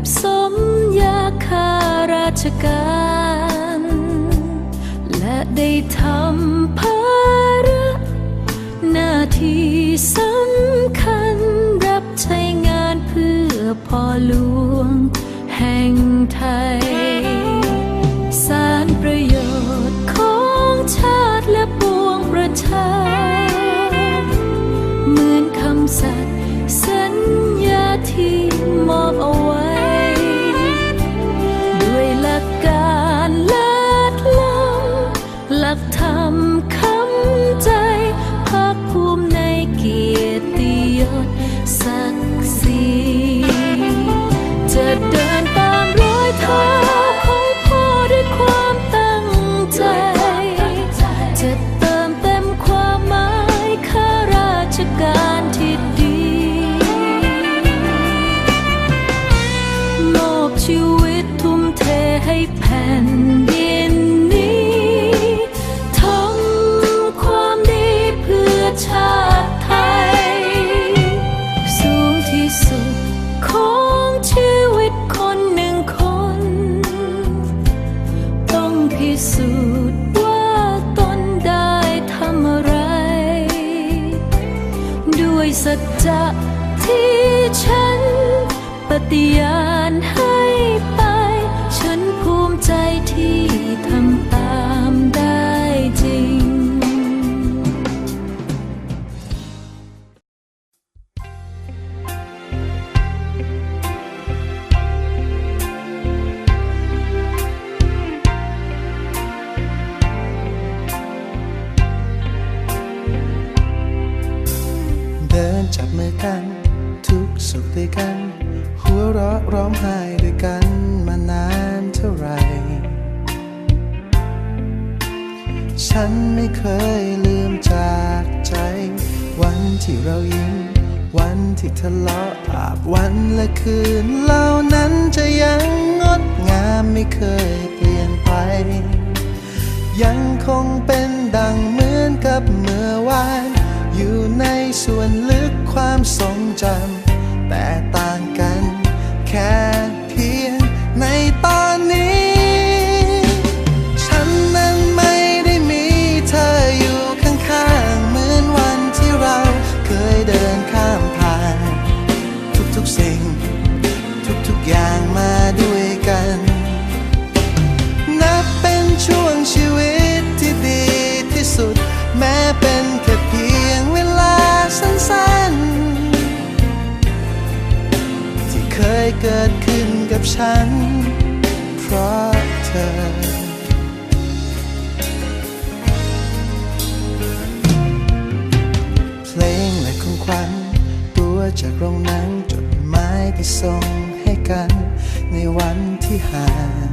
วมเครื่องแบบสมยาคาราชการ และได้ทำภาระหน้าที่สำคัญรับใช้งานเพื่อพ่อหลวงแห่งไทย จะที่ฉันปฏิญา จับมือกัน ทุกสุขด้วยกัน หัวเราะร้องไห้ด้วยกันมานานเท่าไหรฉันไม่เคยลืมจากใจ วันที่เรายิ้มวันที่ทะเลาะภาพวันและคืนเหล่านั้นจะยังงดงาม อย่างมาด้วยกัน นับเป็นช่วงชีวิตที่ดีที่สุด แม้เป็นแค่เพียงเวลาสั้นๆ ที่เคยเกิดขึ้นกับฉัน เพราะเธอเพลงและของขวัญตัวจากโรงหนังจดหมายที่ส่ง กันในวันที่ห่าง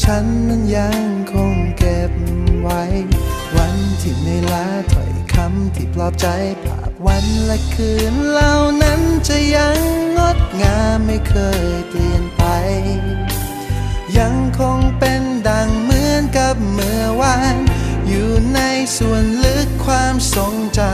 ฉันนั้นยังคงเก็บไว้ วันที่ในลาถอยคำที่ปลอบใจภาพวันและคืนเหล่านั้นจะยังงดงามไม่เคยเปลี่ยนไป ยังคงเป็นดังเหมือนกับเมื่อวาน อยู่ในส่วนลึกความทรงจำ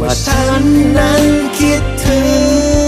ว่าฉันนั้นคิดถึง